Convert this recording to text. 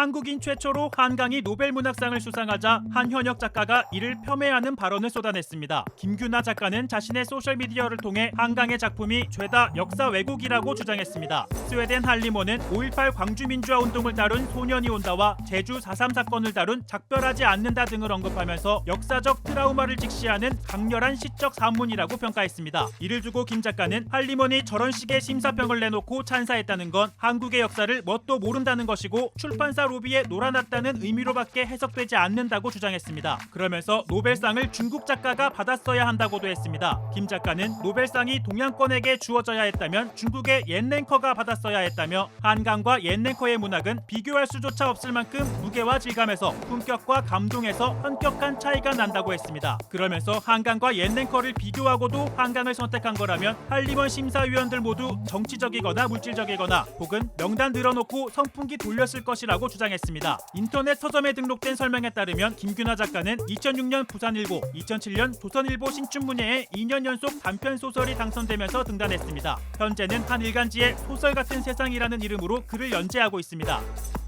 한국인 최초로 한강이 노벨문학상을 수상하자 한현역 작가가 이를 폄훼하는 발언을 쏟아냈습니다. 김규나 작가는 자신의 소셜미디어를 통해 한강의 작품이 죄다 역사 왜곡이라고 주장했습니다. 스웨덴 할리모는 5.18 광주민주화 운동을 다룬 소년이 온다와 제주 4.3 사건을 다룬 작별하지 않는다 등을 언급하면서 역사적 트라우마를 직시하는 강렬한 시적 산문이라고 평가했습니다. 이를 두고 김 작가는 할리몬이 저런 식의 심사평을 내놓고 찬사했다는 건 한국의 역사를 뭣도 모른다는 것이고 출판사 로비에 놀아났다는 의미로밖에 해석되지 않는다고 주장했습니다. 그러면서 노벨상을 중국 작가가 받았어야 한다고도 했습니다. 김 작가는 노벨상이 동양권에게 주어져야 했다면 중국의 옌랭커가 받았어야 했다며 한강과 옌랭커의 문학은 비교할 수조차 없을 만큼 무게와 질감에서 품격과 감동에서 현격한 차이가 난다고 했습니다. 그러면서 한강과 옌랭커를 비교하고도 한강을 선택한 거라면 할리먼 심사위원들 모두 정치적이거나 물질적이거나 혹은 명단 늘어놓고 선풍기 돌렸을 것이라고 주장했습니다. 인터넷 서점에 등록된 설명에 따르면 김규나 작가는 2006년 부산일보, 2007년 조선일보 신춘문예에 2년 연속 단편 소설이 당선되면서 등단했습니다. 현재는 한 일간지에 소설 같은 세상이라는 이름으로 글을 연재하고 있습니다.